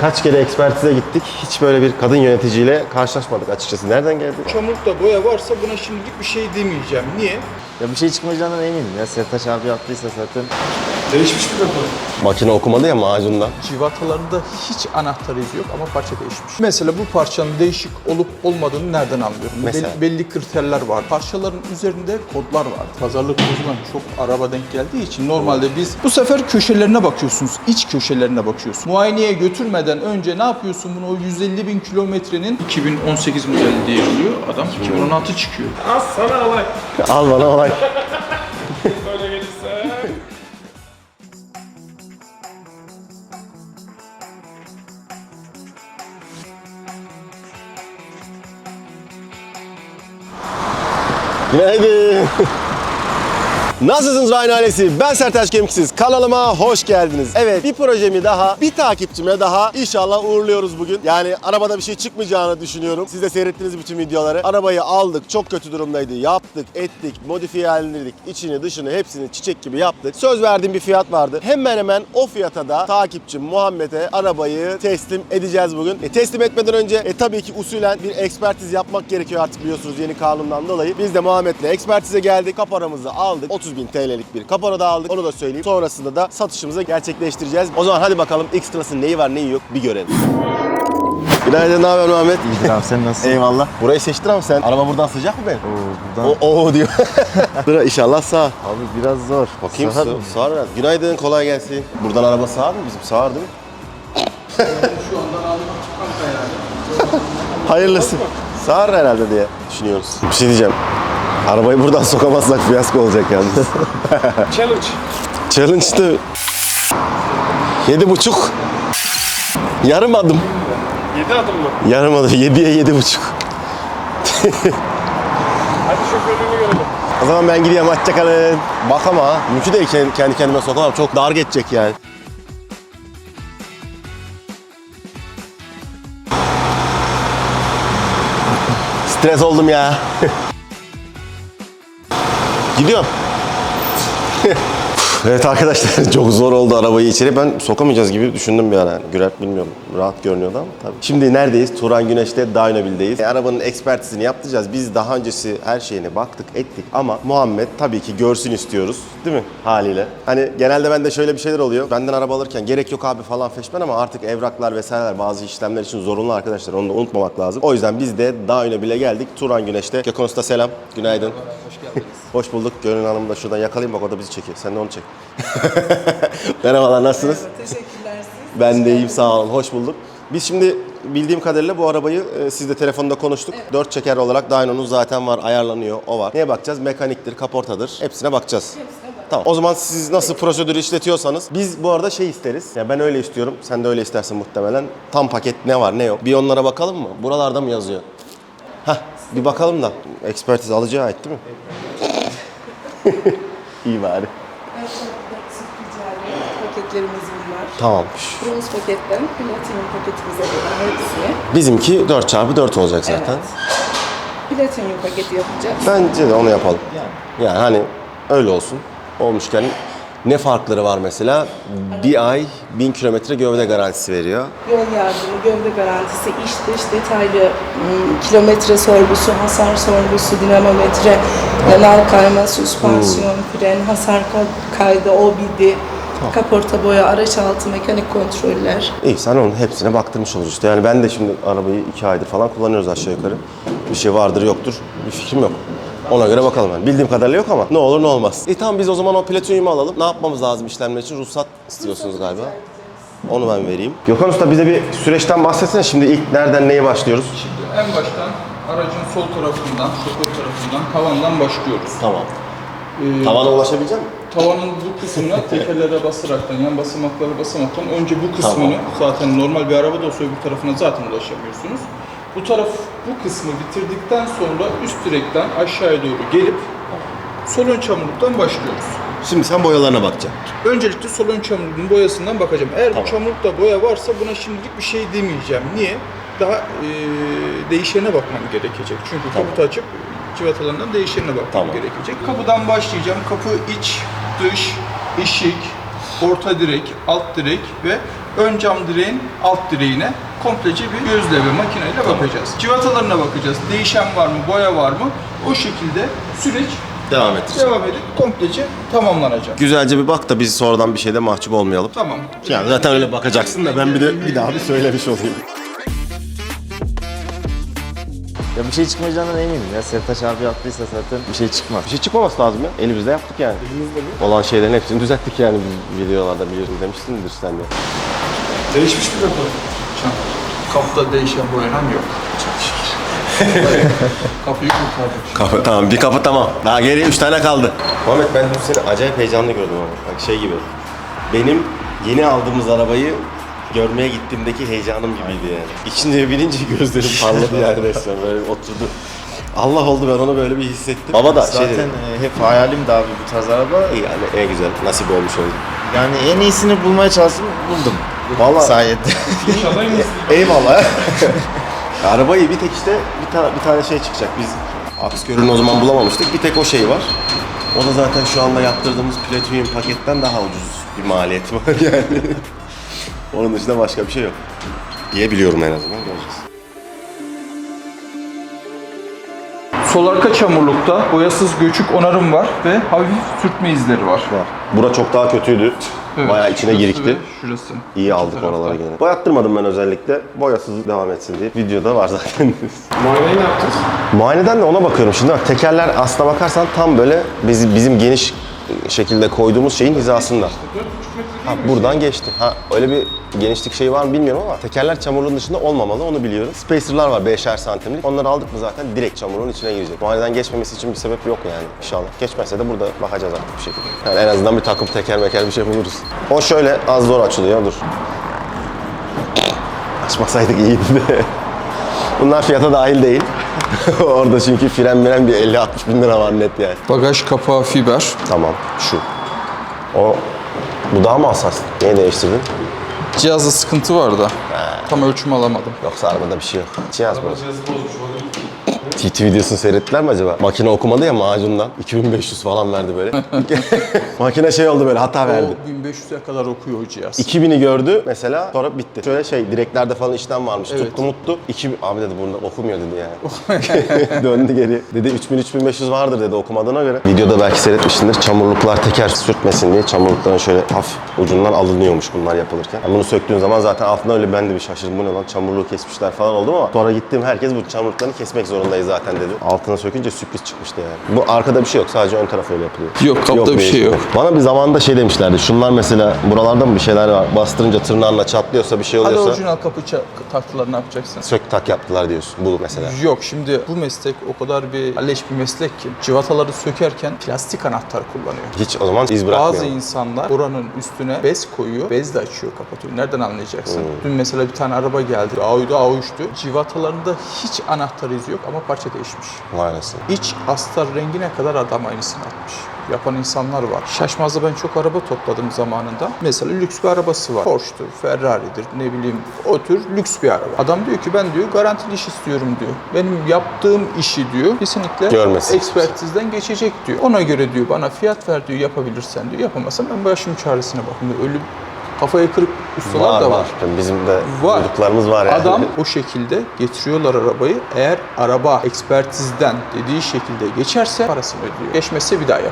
Kaç kere ekspertize gittik. Hiç böyle bir kadın yöneticiyle karşılaşmadık açıkçası. Nereden geldi? Çamurlukta boya varsa buna şimdilik bir şey demeyeceğim. Niye? Ya bir şey çıkmayacağından eminim ya. Sertaç abi yaptıysa zaten. Değişmiş bir rapor. Makine okumadı ya macundan. Civatalarında hiç anahtar izi yok ama parça değişmiş. Mesela bu parçanın değişik olup olmadığını nereden anlıyorum? Mesela? Belli, belli kriterler var. Parçaların üzerinde kodlar var. Pazarlık bozulan çok araba denk geldiği için normalde biz bu sefer köşelerine bakıyorsunuz. iç köşelerine bakıyorsunuz. Muayeneye götürmeden önce ne yapıyorsun bunu? O 150 bin kilometrenin 2018 modeli diye alıyor. Adam 2016 çıkıyor. Al bana olay. 여러 분. Nasılsınız Ryan ailesi? Ben Sertaç Kemiksiz. Kanalıma hoş geldiniz. Evet bir projemi daha, bir takipçime daha inşallah uğurluyoruz bugün. Yani arabada bir şey çıkmayacağını düşünüyorum. Siz de seyrettiniz bütün videoları. Arabayı aldık, çok kötü durumdaydı. Yaptık, ettik, modifiyelendirdik. içini dışını hepsini çiçek gibi yaptık. Söz verdiğim bir fiyat vardı. Hemen hemen o fiyata da takipçim Muhammed'e arabayı teslim edeceğiz bugün. E, teslim etmeden önce e, tabii ki usulen bir ekspertiz yapmak gerekiyor artık biliyorsunuz yeni kanundan dolayı. Biz de Muhammed'le ekspertize geldik. Kaparamızı aldık. 30 bin TL'lik bir kapora da aldık. Onu da söyleyeyim. Sonrasında da satışımızı gerçekleştireceğiz. O zaman hadi bakalım ekstrası neyi var neyi yok bir görelim. Günaydın, ne haber Muhammed? İyidir abi sen nasılsın? Eyvallah. Burayı seçtin ama sen. Araba buradan sıcak mı benim? Oo, buradan. O, o diyor. Dur inşallah sağ. Abi biraz zor. Bakayım sağ, sağır biraz. Günaydın, kolay gelsin. Buradan araba sağır mı bizim? Sağır değil mi? Hayırlısı. Sağır herhalde diye düşünüyoruz. Bir şey diyeceğim. Arabayı buradan sokamazsak fiyasko olacak yalnız. Challenge. Challenge'dı. Yedi buçuk. Yarım adım. 7 adım mı? Yarım adım. Yediye yedi buçuk. Hadi şoförlüğünü görelim. O zaman ben gidiyorum. Hoşçakalın. Bak ama mümkün değil kendi kendime sokamam. Çok dar geçecek yani. Stres oldum ya. 기대가 evet arkadaşlar çok zor oldu arabayı içeri. Ben sokamayacağız gibi düşündüm bir ara. Yani. Gürer bilmiyorum. Rahat görünüyordu ama tabii. Şimdi neredeyiz? Turan Güneş'te Dynobil'deyiz. E, arabanın ekspertizini yaptıracağız. Biz daha öncesi her şeyine baktık ettik ama Muhammed tabii ki görsün istiyoruz. Değil mi? Haliyle. Hani genelde bende şöyle bir şeyler oluyor. Benden araba alırken gerek yok abi falan feşmen ama artık evraklar vesaireler bazı işlemler için zorunlu arkadaşlar. Onu da unutmamak lazım. O yüzden biz de Dynobil'e geldik. Turan Güneş'te. Kekonos'ta selam. Günaydın. Hoş geldiniz. Hoş bulduk. Gönül Hanım'ı da şuradan yakalayayım bak o da bizi çekiyor. Sen de onu çek. Merhabalar nasılsınız? Teşekkürler siz. Ben de iyiyim sağ olun. Hoş bulduk. Biz şimdi bildiğim kadarıyla bu arabayı e, siz de telefonda konuştuk. Dört çeker olarak dyno'nun zaten var, ayarlanıyor, o var. Neye bakacağız? Mekaniktir, kaportadır. Hepsine bakacağız. Tamam. O zaman siz nasıl prosedürü işletiyorsanız biz bu arada şey isteriz. Ya ben öyle istiyorum. Sen de öyle istersin muhtemelen. Tam paket ne var ne yok. Bir onlara bakalım mı? Buralarda mı yazıyor? Hah bir bakalım da. Ekspertiz alıcıya ait değil mi? İyi bari. Evet, paketlerimiz bunlar. Tamam. Bronz paketten platinum paketimize kadar hepsi. Bizimki 4x4 olacak zaten. Evet. Platinum paketi yapacağız. Bence de onu yapalım. Yani hani öyle olsun. Olmuşken ne farkları var mesela? Bir ay 1000 kilometre gövde garantisi veriyor. Yol yardımı, gövde garantisi, iç dış detaylı ım, kilometre sorgusu, hasar sorgusu, dinamometre, yanal kayma, süspansiyon, fren, hasar ka- kaydı, OBD, kaporta boya, araç altı mekanik kontroller. İyi sen onun hepsine baktırmış oluruz işte. Yani ben de şimdi arabayı iki aydır falan kullanıyoruz aşağı yukarı. Bir şey vardır yoktur. Bir fikrim yok. Ona göre bakalım yani. Bildiğim kadarıyla yok ama ne olur ne olmaz. E tamam biz o zaman o platinyumu alalım. Ne yapmamız lazım işlemler için? Ruhsat istiyorsunuz galiba. Onu ben vereyim. Gökhan Usta bize bir süreçten bahsetsene. Şimdi ilk nereden neye başlıyoruz? Şimdi en baştan aracın sol tarafından, şoför tarafından, tavandan başlıyoruz. Tamam. Ee, Tavana ulaşabilecek misin? Tavanın bu kısmına tekerlere basaraktan, yan basamaklara basamaktan önce bu kısmını zaten normal bir araba da olsa öbür tarafına zaten ulaşamıyorsunuz. Bu taraf bu kısmı bitirdikten sonra üst direkten aşağıya doğru gelip sol ön çamurluktan başlıyoruz. Şimdi sen boyalarına bakacaksın. Öncelikle sol ön çamurluğun boyasından bakacağım. Eğer bu çamurlukta boya varsa buna şimdilik bir şey demeyeceğim. Niye? Daha e, değişene bakmam gerekecek. Çünkü kaputu açıp civatalarından değişenine bakmam Tamam. gerekecek. Kapıdan başlayacağım. Kapı iç, dış, ışık, orta direk, alt direk ve ön cam direğin alt direğine komplece bir gözleme makineyle bakacağız. Civatalarına bakacağız. Değişen var mı, boya var mı? O şekilde süreç Devam ettir. devam edip komplece tamamlanacak. Güzelce bir bak da biz sonradan bir şeyde mahcup olmayalım. Tamam. Yani zaten öyle bakacaksın da ben bir de bir daha bir söylemiş olayım. Ya bir şey çıkmayacağından eminim ya. Sertaç abi yaptıysa zaten bir şey çıkmaz. Bir şey çıkmaması lazım ya. Elimizde yaptık yani. Olan şeylerin hepsini düzelttik yani biz videolarda biliyorsun demişsindir sen de. Değişmiş bir kapı. Kapıda değişen boyanan yok. Kapıyı kurtardık. Kapı tamam bir kapı tamam. Daha geriye üç tane kaldı. Muhammed ben dün seni acayip heyecanlı gördüm ama. Bak şey gibi. Benim yeni aldığımız arabayı görmeye gittiğimdeki heyecanım gibiydi yani. İçince binince gözlerim parladı yani resmen böyle oturdu. Allah oldu ben onu böyle bir hissettim. Baba da şey Zaten dedi. e, hep hayalim de abi bu tarz araba. İyi yani en güzel nasip olmuş oldu. Yani en iyisini bulmaya çalıştım buldum. İnşallah en iyisi. Eyvallah. Arabayı bir tek işte bir, tane bir tane şey çıkacak. Biz Akskör'ün o zaman bulamamıştık. Bir tek o şey var. O da zaten şu anda yaptırdığımız Platinum paketten daha ucuz bir maliyeti var yani. Onun dışında başka bir şey yok. Diye biliyorum en azından göreceğiz. Sol arka çamurlukta boyasız göçük onarım var ve hafif sürtme izleri var. Var. Bura çok daha kötüydü. Evet, Bayağı içine şurası girikti. ve Şurası. İyi aldık tarafta. oraları gene. Boyattırmadım ben özellikle. Boyasız devam etsin diye. Videoda var zaten. Muayeneyi ne yaptınız? Muayeneden de ona bakıyorum şimdi bak tekerler aslına bakarsan tam böyle bizim, bizim geniş şekilde koyduğumuz şeyin hizasında. Ha, buradan geçti. Ha öyle bir genişlik şeyi var mı bilmiyorum ama tekerler çamurluğun dışında olmamalı onu biliyorum. Spacer'lar var 5'er santimlik. Onları aldık mı zaten direkt çamurluğun içine girecek. Muayeneden geçmemesi için bir sebep yok yani inşallah. Geçmezse de burada bakacağız artık bir şekilde. Yani en azından bir takım teker meker bir şey buluruz. O şöyle az zor açılıyor dur. Açmasaydık iyiydi de. Bunlar fiyata dahil değil. Orada çünkü fren miren bir 50-60 bin lira var net yani. Bagaj kapağı fiber. Tamam şu. O bu daha mı hassas? Niye değiştirdin? Cihazda sıkıntı var da. Tam ölçüm alamadım. Yoksa arabada bir şey yok. Cihaz bu. TT videosunu seyrettiler mi acaba? Makine okumadı ya macundan. 2500 falan verdi böyle. Makine şey oldu böyle hata verdi. O 1500'e kadar okuyor o cihaz. 2000'i gördü mesela sonra bitti. Şöyle şey direklerde falan işlem varmış. Evet. Tuttu muttu. 2000 abi dedi burada okumuyor dedi yani. Döndü geri. Dedi 3000 3500 vardır dedi okumadığına göre. Videoda belki seyretmişsindir. Çamurluklar teker sürtmesin diye çamurlukların şöyle hafif ucundan alınıyormuş bunlar yapılırken. Yani bunu söktüğün zaman zaten altından öyle ben de bir şaşırdım. Bu ne lan çamurluğu kesmişler falan oldum ama sonra gittim herkes bu çamurluklarını kesmek zorundayız zaten dedi. Altına sökünce sürpriz çıkmıştı yani. Bu arkada bir şey yok. Sadece ön taraf öyle yapılıyor. Yok, kapta bir şey yok. Bana bir zamanda şey demişlerdi. Şunlar mesela buralarda mı bir şeyler var? Bastırınca tırnağınla çatlıyorsa bir şey Hadi oluyorsa orijinal kapı ça- taktılar ne yapacaksın? sök tak yaptılar diyorsun. Bu mesela. Yok şimdi bu meslek o kadar bir leş bir meslek ki civataları sökerken plastik anahtar kullanıyor. Hiç o zaman iz bırakmıyor. Bazı insanlar oranın üstüne bez koyuyor, bezle açıyor, kapatıyor. Nereden anlayacaksın? Dün mesela bir tane araba geldi, A3'dü, A3'tü. Civatalarında hiç anahtar izi yok ama parça değişmiş. Vay anasını. İç astar rengine kadar adam aynısını atmış. Yapan insanlar var. Şaşmaz'da ben çok araba topladım zamanında. Mesela lüks bir arabası var. Porsche'tur, Ferrari'dir, ne bileyim o tür lüks bir araba. Adam diyor ki ben diyor garantili iş istiyorum diyor. Benim yaptığım işi diyor kesinlikle Görmesin. ekspertizden geçecek diyor. Ona göre diyor bana fiyat ver diyor yapabilirsen diyor. Yapamazsan ben başımın çaresine bakın diyor. Kafaya kırık ustalar Var da var. var. Bizim de Var. duyduklarımız var yani. Adam o şekilde getiriyorlar arabayı. Eğer araba ekspertizden dediği şekilde geçerse parasını ödüyor. Geçmezse bir daha araba.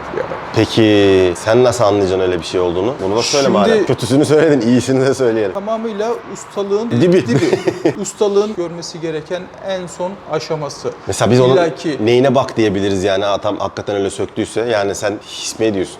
Peki sen nasıl anlayacaksın öyle bir şey olduğunu? Bunu da söyle Şimdi- madem. Kötüsünü söyledin, iyisini de söyleyelim. Tamamıyla ustalığın Dibi. ustalığın görmesi gereken en son aşaması. Mesela biz onun neyine bak diyebiliriz yani adam hakikaten öyle söktüyse. Yani sen his mi ediyorsun?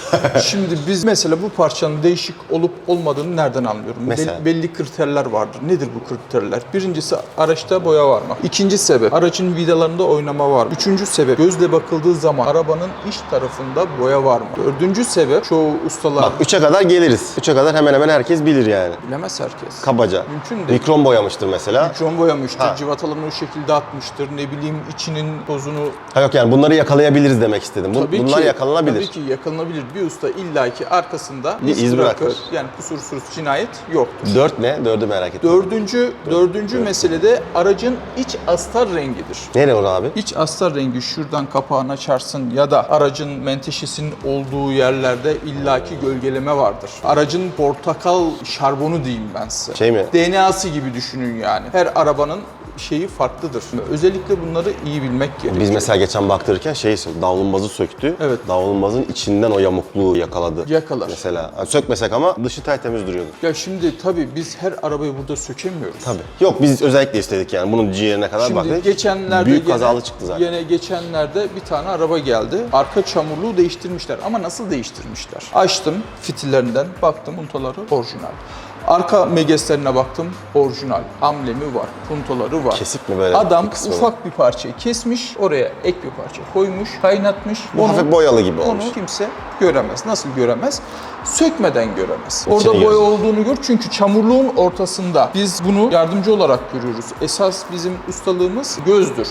Şimdi biz mesela bu parçanın değişik olup olmadığını nereden anlıyorum? Mesela? Bel- belli kriterler vardır. Nedir bu kriterler? Birincisi araçta boya var mı? İkinci sebep aracın vidalarında oynama var mı? Üçüncü sebep gözle bakıldığı zaman arabanın iç tarafında boya var mı? Dördüncü sebep çoğu ustalar Bak 3'e kadar geliriz. 3'e kadar hemen hemen herkes bilir yani. bilemez herkes. Kabaca. Mümkün değil. Mikron boyamıştır mesela. Mikron boyamıştır, Ha. civatalarını o şekilde atmıştır, ne bileyim içinin tozunu Ha yok yani bunları yakalayabiliriz demek istedim. Bu- Tabii bunlar ki, yakalanabilir. Tabii ki yakalanabilir. Bir usta illaki arkasında Bir iz bırakır. Yani kusursuz cinayet yoktur. Dört ne? Dördü merak ettim. Dördüncü, dördüncü mesele de aracın iç astar rengidir. Nereye o abi? İç astar rengi şuradan kapağını açarsın ya da aracın menteşesinin olduğu yerlerde illaki gölgeleme vardır. Aracın portakal şarbonu diyeyim ben size. Şey mi? DNA'sı gibi düşünün yani. Her arabanın şeyi farklıdır. Özellikle bunları iyi bilmek gerekiyor. Biz mesela geçen baktırırken şey davlumbazı söktü. Evet. Davlumbazın içinden o yamukluğu yakaladı. Yakalar. Mesela. Yani sökmesek ama dışı tertemiz duruyordu. Ya şimdi tabii biz her arabayı burada sökemiyoruz. Tabii. Yok biz özellikle istedik yani bunun ciğerine kadar Şimdi baktık. geçenlerde Büyük gene- kazalı çıktı zaten. Yine geçenlerde bir tane araba geldi. Arka çamurluğu değiştirmişler ama nasıl değiştirmişler? Açtım fitillerinden baktım puntoları orijinal. Arka megeslerine baktım orijinal. Amblemi var, puntoları var. Kesik mi böyle Adam bir ufak bir parçayı kesmiş, oraya ek bir parça koymuş, kaynatmış. Bu hafif boyalı gibi olmuş. Onu kimse göremez. Nasıl göremez? Sökmeden göremez. Orada boya görürüz. olduğunu gör çünkü çamurluğun ortasında. Biz bunu yardımcı olarak görüyoruz. Esas bizim ustalığımız gözdür.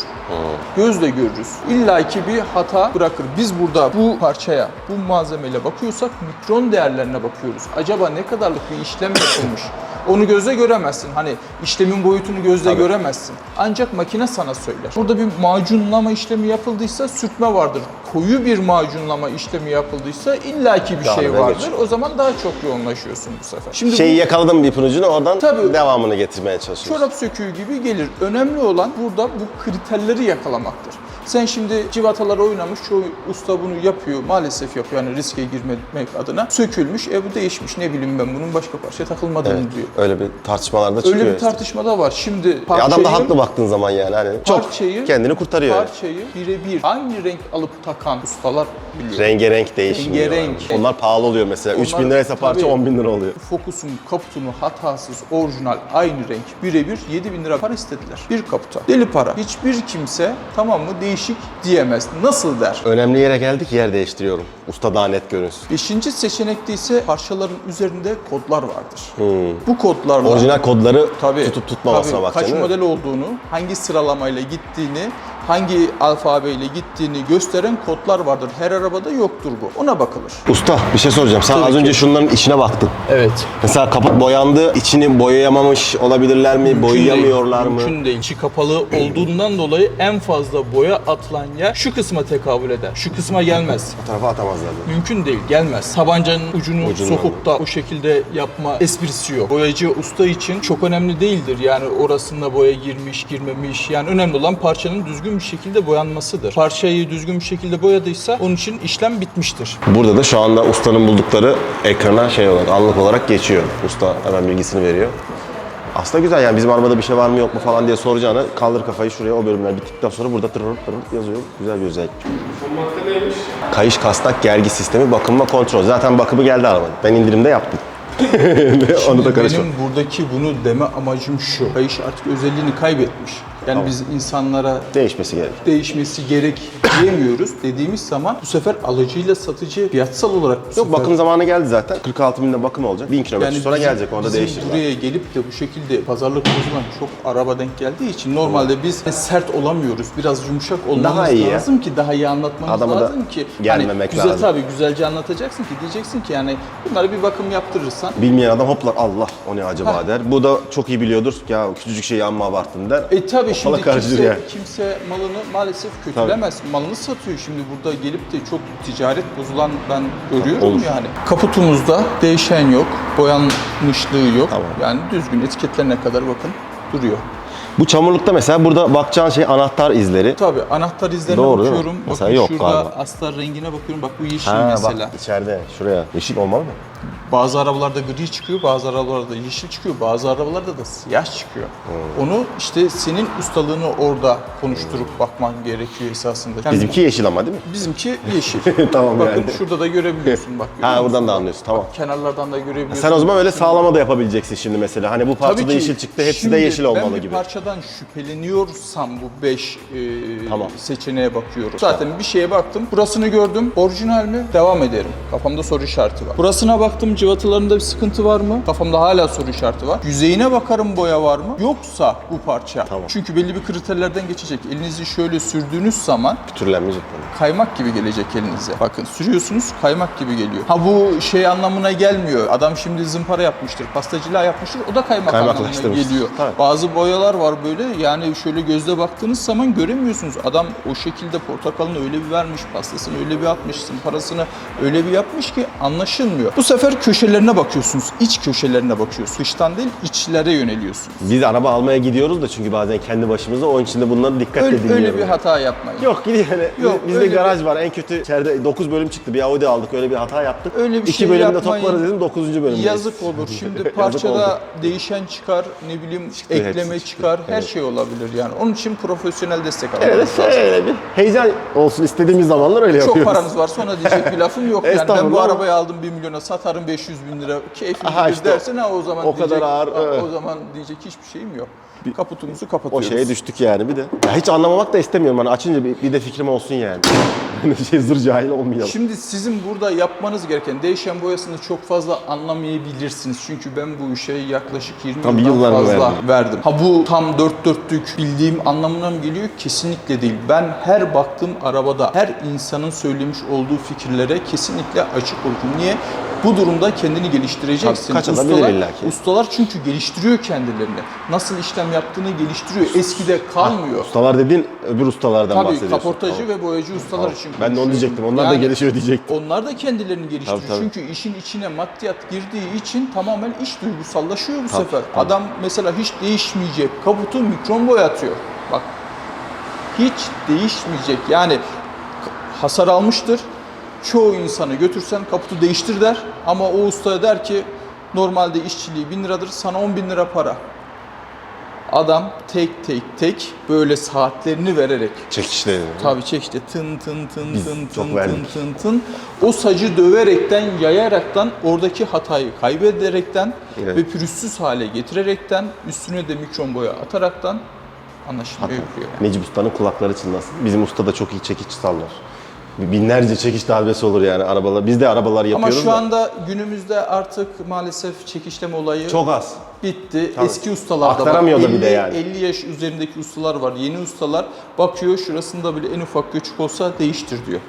Gözle görürüz. İlla ki bir hata bırakır. Biz burada bu parçaya, bu malzemeyle bakıyorsak mikron değerlerine bakıyoruz. Acaba ne kadarlık bir işlem yapılmış? Onu gözle göremezsin. Hani işlemin boyutunu gözle göremezsin. Ancak makine sana söyler. Burada bir macunlama işlemi yapıldıysa sürtme vardır. Koyu bir macunlama işlemi yapıldıysa illaki bir Daha şey vardır. geçiyor. O zaman daha çok yoğunlaşıyorsun bu sefer. Şimdi Şeyi bu yakaladım bir ipin ucunu oradan Tabii. devamını getirmeye çalışıyoruz. çorap söküğü gibi gelir. Önemli olan burada bu kriterleri yakalamaktır. Sen şimdi civatalara oynamış, çoğu usta bunu yapıyor, maalesef yapıyor yani riske girmemek adına. Sökülmüş, e bu değişmiş, ne bileyim ben bunun başka parçaya takılmadığını Evet, diyor. öyle bir tartışmalarda çıkıyor. Öyle bir tartışma da var. Şimdi parçayı, adam da haklı baktığın zaman yani hani çok parçayı, kendini kurtarıyor. yani. Parçayı birebir hangi renk alıp takan ustalar biliyor. Rengarenk değişmiyor. Rengarenk. yani. Onlar pahalı oluyor mesela. Onlar 3000 liraysa parça tabii- 10 bin lira oluyor. Fokus'un kaputunu hatasız, orijinal, aynı renk, birebir 7000 lira para istediler. Bir kaputa. Deli para. Hiçbir kimse tamam mı değişik diyemez. Nasıl der? Önemli yere geldik yer değiştiriyorum. Usta daha net görünsün. Beşinci seçenekte ise parçaların üzerinde kodlar vardır. Bu kodlarla Orijinal kodları tabii, tutup tutmamasına tabii, bakacaksın kaç model olduğunu, hangi sıralamayla gittiğini, hangi alfabeyle gittiğini gösteren kodlar vardır. Her arabada yoktur bu. Ona bakılır. Usta bir şey soracağım. Sen Tabii az ki. önce şunların içine baktın. Evet. Mesela kaput boyandı. içini boyayamamış olabilirler mi? boyayamıyorlar mı? Mümkün değil. İçi kapalı olduğundan dolayı en fazla boya atılan yer şu kısma tekabül eder. Şu kısma gelmez. O tarafa atamazlar. diyor. Mümkün değil, gelmez. Tabancanın ucunu Ucundan sokup da o şekilde yapma esprisi yok. Boyacı usta için çok önemli değildir. Yani orasında boya girmiş, girmemiş. Yani önemli olan parçanın düzgün bir şekilde boyanmasıdır. Parçayı düzgün bir şekilde boyadıysa onun için işlem bitmiştir. Burada da şu anda ustanın buldukları ekrana şey olarak, anlık olarak geçiyor. Usta hemen bilgisini veriyor. Aslında güzel yani bizim arabada bir şey var mı yok mu falan diye soracağını kaldır kafayı şuraya o bölümler bittikten sonra burada tırır tırır yazıyor. Güzel bir özellik. Kayış kasnak gergi sistemi bakım ve kontrol. Zaten bakımı geldi arabanın. Ben indirimde yaptım. Onu da karışma. Benim buradaki bunu deme amacım şu. Kayış artık özelliğini kaybetmiş. Yani biz insanlara Değişmesi gerek. değişmesi gerek diyemiyoruz dediğimiz zaman bu sefer alıcıyla satıcı fiyatsal olarak bu Yok sefer- bakım zamanı geldi zaten. 46 binde bakım olacak. 1000 kilometre sonra bizim- gelecek. Orada bizim buraya gelip de bu şekilde pazarlık bozulan çok araba denk geldiği için normalde biz sert olamıyoruz. Biraz yumuşak olmamız Daha iyi ya. lazım ki daha iyi anlatmamız Adamı da lazım ki. gelmemek güzel, lazım. Tabii güzelce anlatacaksın ki diyeceksin ki yani bunlara bir bakım yaptırırsan Bilmeyen adam hoplar Allah o ne acaba der. Bu da çok iyi biliyordur. Ya küçücük şeyi amma abarttın der. E tabi şimdi karışır kimse, yani. kimse malını maalesef kötülemez. Malını satıyor. Şimdi burada gelip de çok ticaret bozulan ben görüyorum Olur. yani. Kaputumuzda değişen yok, boyanmışlığı yok. Tamam. Yani düzgün etiketlerine kadar bakın duruyor. Bu çamurlukta mesela burada bakacağın şey anahtar izleri. Tabi anahtar izlerine Doğru bakıyorum. Mesela Bakın yok şurada galiba. astar rengine bakıyorum. Bak bu yeşil Ha mesela. bak içeride şuraya. Yeşil olmalı mı? Bazı arabalarda gri çıkıyor, bazı arabalarda yeşil çıkıyor, bazı arabalarda da siyah çıkıyor. Onu işte senin ustalığını orada konuşturup bakman gerekiyor esasında. Yani Bizimki yeşil ama değil mi? Bizimki yeşil. Tamam Bakın yani. şurada da görebiliyorsun bak. Ha buradan da anlıyorsun tamam. Kenarlardan da görebiliyorsun. Sen o zaman öyle sağlama da yapabileceksin şimdi mesela. Hani bu parçada yeşil çıktı hepsi de yeşil Ben olmalı bir gibi. parçadan şüpheleniyorsam bu 5 Tamam. seçeneğe bakıyorum. Zaten bir şeye baktım. Burasını gördüm. Orijinal mi? Devam ederim. Kafamda soru işareti var. Burasına baktım. Baktım cıvatalarında bir sıkıntı var mı? Kafamda hala soru işareti var. Yüzeyine bakarım boya var mı? Yoksa bu parça. Tamam. Çünkü belli bir kriterlerden geçecek. Elinizi şöyle sürdüğünüz zaman Türlenmeyecek mi? kaymak gibi gelecek elinize. Bakın sürüyorsunuz kaymak gibi geliyor. Ha bu şey anlamına gelmiyor. Adam şimdi zımpara yapmıştır, pastacılığa yapmıştır. O da kaymak anlamına Kaymaklaştırmış. geliyor. Tabii. Bazı boyalar var böyle yani şöyle gözle baktığınız zaman göremiyorsunuz. Adam o şekilde portakalını öyle bir vermiş, pastasını öyle bir atmış, zımparasını öyle bir yapmış ki anlaşılmıyor. Bu sefer köşelerine bakıyorsunuz. iç köşelerine bakıyorsunuz. Dıştan değil içlere yöneliyorsunuz. Biz araba almaya gidiyoruz da çünkü bazen kendi başımıza onun için de bunları dikkatle Öyle, dinliyoruz. öyle bir hata yapmayın. Yok gidiyor yani. Yok, Bizde garaj var. En kötü içeride 9 bölüm çıktı. Bir Audi aldık. Öyle bir hata yaptık. Öyle bir İki şey bölümde yapmayın. toplarız dedim. 9. bölümde. Yazık olur. Şimdi parçada değişen çıkar, ne bileyim Çıktı, ekleme hepsi çıkar, her Evet. şey olabilir yani. Onun için profesyonel destek Evet, almanız lazım. öyle bir heyecan olsun istediğimiz zamanlar öyle Çok yapıyoruz. paranız var sonra diyecek bir lafım yok yani. Ben bu arabayı aldım 1 milyona satarım 500 bin lira keyfim Aha işte dersin ha o zaman o kadar diyecek, ağır, "Aa, evet. o zaman diyecek hiçbir şeyim yok. Kaputumuzu O kapatıyoruz. şeye düştük yani bir de. Ya hiç anlamamak da istemiyorum. Hani açınca bir, bir de fikrim olsun yani. Hani şey zır cahil olmayalım. Şimdi sizin burada yapmanız gereken değişen boyasını çok fazla anlamayabilirsiniz. Çünkü ben bu işe yaklaşık 20 Tabii yıldan fazla verdim. verdim. Ha bu tam dört dörtlük bildiğim anlamına mı geliyor? Kesinlikle değil. Ben her baktığım arabada her insanın söylemiş olduğu fikirlere kesinlikle açık oldum. Niye? Bu durumda kendini geliştireceksin. Tabii, bilir ustalar, ustalar çünkü geliştiriyor kendilerini. Nasıl işlem yaptığını geliştiriyor. Eskide kalmıyor. Ustalar dediğin öbür ustalardan Tabii bahsediyorsun. kaportacı Tamam. ve boyacı ustalar Tamam. için Ben de onu diyecektim. Onlar da Yani- gelişiyor diyecektim. onlar da kendilerini geliştiriyor. Tabii, tabii. Çünkü işin içine maddiyat girdiği için tamamen iş duygusallaşıyor bu Tabii, sefer. tabii. Adam mesela hiç değişmeyecek kaputu mikron boyatıyor. Bak hiç değişmeyecek. Yani hasar almıştır. Çoğu insanı götürsen kaputu değiştir der. Ama o ustaya der ki normalde işçiliği 1000 liradır sana 10 bin lira para. Adam tek tek tek böyle saatlerini vererek Çekişleri. Tabii çekti tın tın tın Biz tın çok tın tın verdik. tın tın. O sacı döverekten, yayaraktan, oradaki hatayı kaybederekten Evet. ve pürüzsüz hale getirerekten, üstüne de mikron boya ataraktan anlaşılmaya. Yani. Necip Usta'nın kulakları çınlasın. Bizim usta da çok iyi çekiç sallar. Binlerce çekiç darbesi olur yani arabalar. Biz de arabalar Ama yapıyoruz şu da. anda günümüzde artık maalesef çekişleme olayı Çok az. Bitti. Tabii. Eski ustalarda. Aktaramıyor de 50 yani. 50 yaş üzerindeki ustalar var. Yeni ustalar bakıyor şurasında bile en ufak göçük olsa değiştir diyor.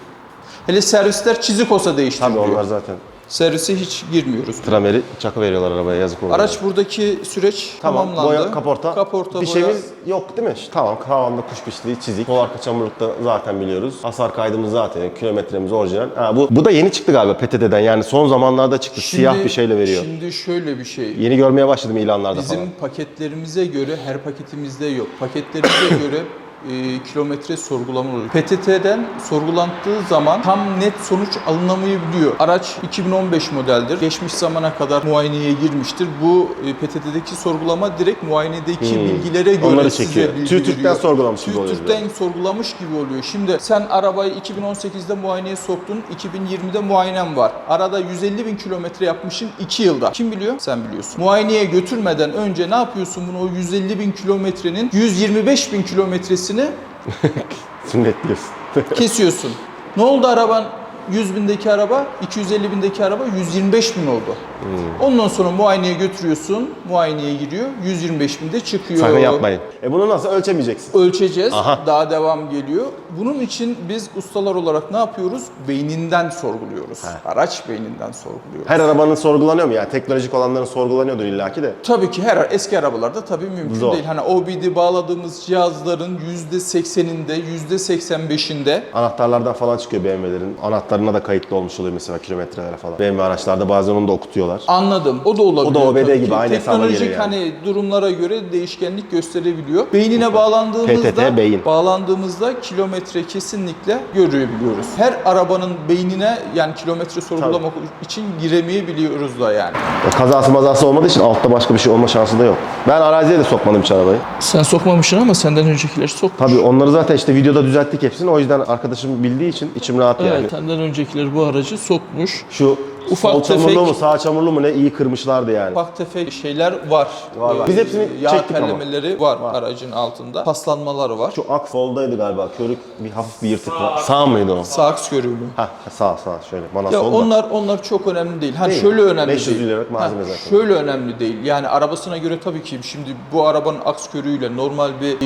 Hele servisler çizik olsa değiştir Tabii diyor. onlar zaten. Servise hiç girmiyoruz. Trameri çakı veriyorlar arabaya yazık olur. Araç buradaki süreç Tamam, tamamlandı. boya, kaporta. Kaporta, bir şeyimiz yok değil mi? Tamam, tavanda kuş pisliği, çizik. Sol arka çamurlukta zaten biliyoruz. Hasar kaydımız zaten, kilometremiz orijinal. Ha, bu, bu da yeni çıktı galiba PTT'den yani son zamanlarda çıktı. Siyah bir şeyle veriyor. Şimdi şöyle bir şey. Yeni görmeye başladım ilanlarda Bizim falan. paketlerimize göre her paketimizde yok. Paketlerimize göre e, kilometre sorgulama oluyor. PTT'den sorgulandığı zaman tam net sonuç alınamayabiliyor. Araç 2015 modeldir. Geçmiş zamana kadar muayeneye girmiştir. Bu e, PTT'deki sorgulama direkt muayenedeki bilgilere göre Hmm. Onları size çekiyor. bilgi TÜRTÜRK'ten sorgulamış gibi oluyor TÜRTÜRK'ten sorgulamış gibi oluyor. Şimdi sen arabayı 2018'de muayeneye soktun, 2020'de muayenen var. Arada 150 bin kilometre yapmışsın 2 yılda. Kim biliyor? Sen biliyorsun. Muayeneye götürmeden önce ne yapıyorsun bunu? O 150 bin kilometrenin 125 bin kilometresini Sünnet diyorsun. kesiyorsun. ne oldu araban? 100 bindeki araba, 250 bindeki araba 125 bin oldu. Hmm. Ondan sonra muayeneye götürüyorsun, muayeneye giriyor, 125 binde çıkıyor. Sakın yapmayın. E bunu nasıl ölçemeyeceksin? ölçeceğiz. Aha. Daha devam geliyor. Bunun için biz ustalar olarak ne yapıyoruz? Beyninden sorguluyoruz. Araç beyninden sorguluyoruz. Her arabanın sorgulanıyor mu? Yani teknolojik olanların sorgulanıyordur illaki de. Tabii ki her eski arabalarda tabii mümkün Zor. değil. Hani OBD bağladığımız cihazların %80'inde, %85'inde Anahtarlardan falan çıkıyor BMW'lerin. Anahtarına da kayıtlı olmuş oluyor mesela kilometrelere falan. BMW araçlarda bazen onu da okutuyorlar. Anladım. O da olabilir. O da OBD tabii gibi, aynı hesaba Teknolojik geliyor yani. hani durumlara göre değişkenlik gösterebiliyor. Beynine bağlandığımızda PTT beyin. bağlandığımızda kilometre kesinlikle görebiliyoruz. Her arabanın beynine yani kilometre sorgulamak için giremeyebiliyoruz da yani. O kazası mazası olmadığı için altta başka bir şey olma şansı da yok. Ben araziye de sokmadım hiç arabayı. Sen sokmamışsın ama senden öncekiler sokmuş. Tabii onları zaten işte videoda düzelttik hepsini. O yüzden arkadaşım bildiği için içim rahat yani. Evet, senden öncekiler bu aracı sokmuş. Şu Ufak Sol çamurlu tefek- mu sağ çamurlu mu ne iyi kırmışlardı yani. Ufak tefek şeyler var. Var, var. Ee, Biz hepsini yağ çektik ama. terlemeleri var, aracın altında. Paslanmaları var. Şu aks soldaydı galiba. Körük bir hafif bir yırtık var. Sağ mıydı o? Sağ aks görüyor mu? Ha sağ sağ şöyle bana Ya solda. onlar onlar çok önemli değil. Ha Değil. şöyle önemli 500 değil. liralık malzeme Ha, zaten. Şöyle önemli değil. Yani arabasına göre tabii ki şimdi bu arabanın aks körüğüyle normal bir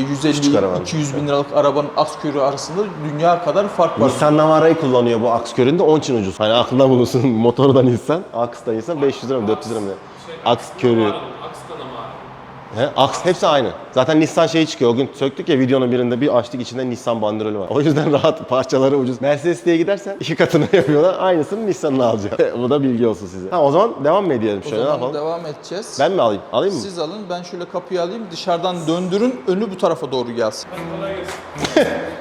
çıkaramam. 150-200 bin liralık arabanın aks körüğü arasında dünya kadar fark var. Nissan Navara'yı kullanıyor bu aks köründe onun için ucuz. Hani aklında bulunsun motoru da Nissan, aks da Nissan 500 lira mı 400 lira mı? Aks körü. He, aks hepsi aynı. Zaten Nissan şeyi çıkıyor. O gün söktük ya videonun birinde bir açtık içinde Nissan bandrolü var. O yüzden rahat parçaları ucuz. Mercedes diye gidersen iki katını yapıyorlar. Aynısını Nissan'la alacaksın. Bu da bilgi olsun size. Ha o zaman devam mı edelim O şöyle ne zaman yapalım? devam edeceğiz. Ben mi alayım? Alayım mı? Siz alın ben şöyle kapıyı alayım dışarıdan döndürün önü bu tarafa doğru gelsin.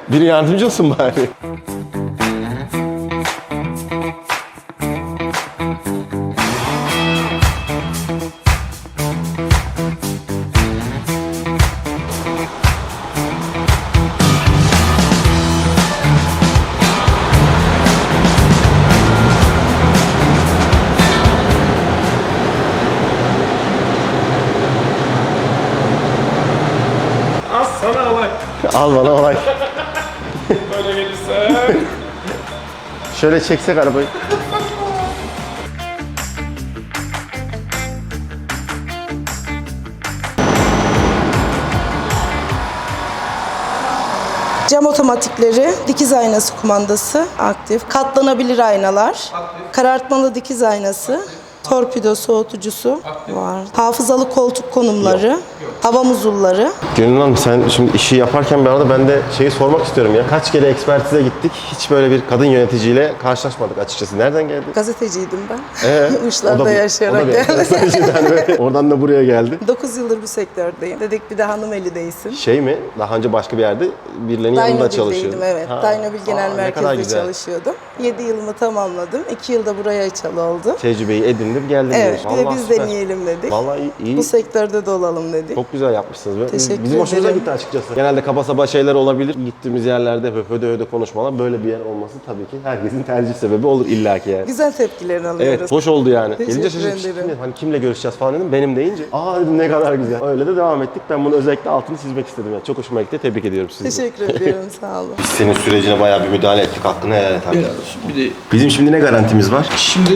Biri yardımcı olsun bari. Al bana olay. Böyle gelirse. Şöyle çeksek arabayı. Cam otomatikleri, dikiz aynası kumandası aktif, katlanabilir aynalar, karartmalı dikiz aynası, torpido soğutucusu var. Hafızalı koltuk konumları, hava muzulları. Gönül Hanım sen şimdi işi yaparken bir arada ben de şeyi sormak istiyorum ya. Kaç kere ekspertize gittik. Hiç böyle bir kadın yöneticiyle karşılaşmadık açıkçası. Nereden geldi? Gazeteciydim ben. Ee, o da Uçlarda yaşayarak o da bir geldim. enteresan şeyden böyle Oradan da buraya geldi. 9 yıldır bu sektördeyim. Dedik bir de hanım eli değilsin. Şey mi? Daha önce başka bir yerde birilerinin yanında çalışıyordun. evet. Ha. Dynabil Genel ne kadar Merkez'de güzel. çalışıyordum. 7 yılımı tamamladım. 2 yılda buraya açalı oldu. Tecrübeyi edindim geldim Evet, diyorsun. bir de Vallahi biz süper. deneyelim dedik. Vallahi iyi. iyi. Bu sektörde de olalım dedik. Çok güzel yapmışsınız. Böyle- Teşekkür Bizim hoşumuza gitti açıkçası. Genelde kaba saba şeyler olabilir. Gittiğimiz yerlerde hep öde öde konuşmalar. Böyle bir yer olması tabii ki herkesin tercih sebebi olur illaki yani. Güzel tepkilerini alıyoruz. Evet, hoş oldu yani. Teşekkür Gelince şaşırdım. Hani kimle görüşeceğiz falan dedim. Benim deyince, aa dedim ne kadar güzel. Öyle de devam ettik. Ben bunu özellikle altını çizmek istedim. Yani. Çok hoşuma gitti. Tebrik ediyorum sizi. Teşekkür ediyorum sağ olun. Biz senin sürecine bayağı bir müdahale ettik. Hakkını helal et abi. Helal olsun. Bir de Bizim şimdi ne garantimiz var? şimdi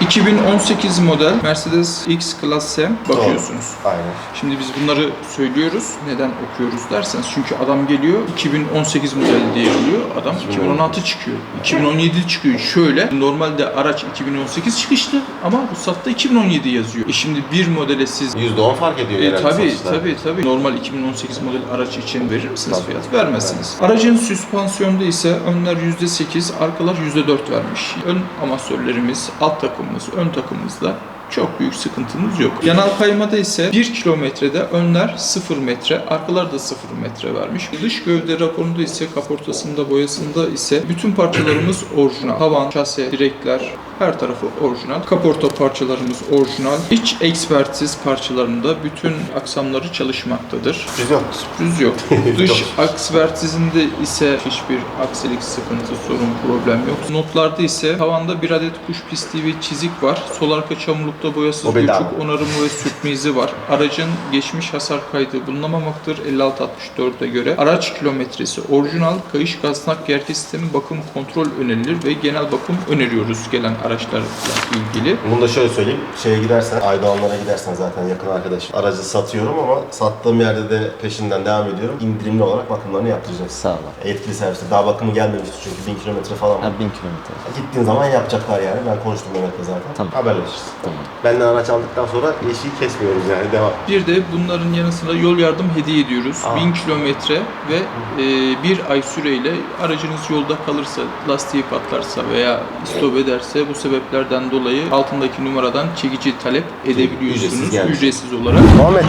2018 model Mercedes X Class S bakıyorsunuz. Aynen. Şimdi biz bunları söylüyoruz. Neden okuyoruz derseniz çünkü adam geliyor 2018 model diye alıyor. Adam 2016 çıkıyor. 2017 çıkıyor. Şöyle normalde araç 2018 çıkışlı ama ruhsatta 2017 yazıyor. E şimdi bir modele siz %10 fark ediyor e, genelde tabii satışta. tabii tabii. Normal 2018 model araç için verir misiniz fiyat? Vermezsiniz. Aracın süspansiyonda ise önler %8, arkalar %4 vermiş. Ön amasörlerimiz, alt takımımız, ön takımımızda çok büyük sıkıntımız yok. Yanal kaymada ise 1 kilometrede önler 0 metre, arkalar da 0 metre vermiş. Dış gövde raporunda ise kaportasında, boyasında ise bütün parçalarımız orijinal. Tavan, şase, direkler her tarafı orijinal. Kaporta parçalarımız orijinal. İç ekspertiz parçalarında bütün aksamları çalışmaktadır. Biz yok. Sürpriz yok. Dış ekspertizinde ise hiçbir aksilik, sıkıntı, sorun, problem yok. Notlarda ise tavanda bir adet kuş pisliği ve çizik var. Sol arka çamurlukta boyasız abi. onarımı ve sürtme izi var. Aracın geçmiş hasar kaydı bulunamamaktadır 5664'e göre. Araç kilometresi orijinal, kayış gaznak gerçi sistemi bakım kontrol önerilir ve genel bakım öneriyoruz gelen araçlarla ilgili. Bunu da şöyle söyleyeyim. Şeye gidersen, Aydoğanlara gidersen zaten yakın arkadaşım. Aracı satıyorum ama sattığım yerde de peşinden devam ediyorum. İndirimli olarak bakımlarını yaptıracağız. Sağ ol. Yetkili serviste. Daha bakımı gelmemişti çünkü 1000 kilometre falan var. Ha 1000 kilometre. Gittiğin zaman yapacaklar yani. Ben konuştum Mehmet'le zaten. Tamam. Haberleşiriz. Tamam. Benden araç aldıktan sonra eşiği kesmiyoruz yani. Devam. Bir de bunların yanı sıra yol yardım hediye ediyoruz. Aa. 1000 kilometre ve e, bir ay süreyle aracınız yolda kalırsa, lastiği patlarsa veya istop ederse bu sebeplerden dolayı altındaki numaradan çekici talep edebiliyorsunuz Ücretsiz gelmiş. ücretsiz olarak. Muhammed.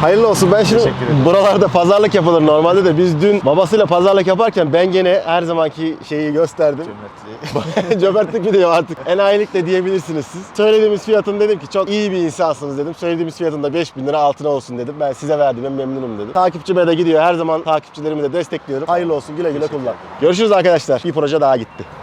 Hayırlı olsun. Ben şimdi buralarda pazarlık yapılır normalde de biz dün babasıyla pazarlık yaparken ben gene her zamanki şeyi gösterdim. Cömertlik mi diyor artık? Enayilik de diyebilirsiniz siz. Söylediğimiz fiyatın dedim ki çok iyi bir insansınız dedim. Söylediğimiz fiyatın da 5000 lira altına olsun dedim. Ben size verdiğime memnunum dedim. Takipçime de gidiyor. Her zaman takipçilerimi de destekliyorum. Hayırlı olsun. Güle güle kullan. Görüşürüz arkadaşlar. Bir proje daha gitti.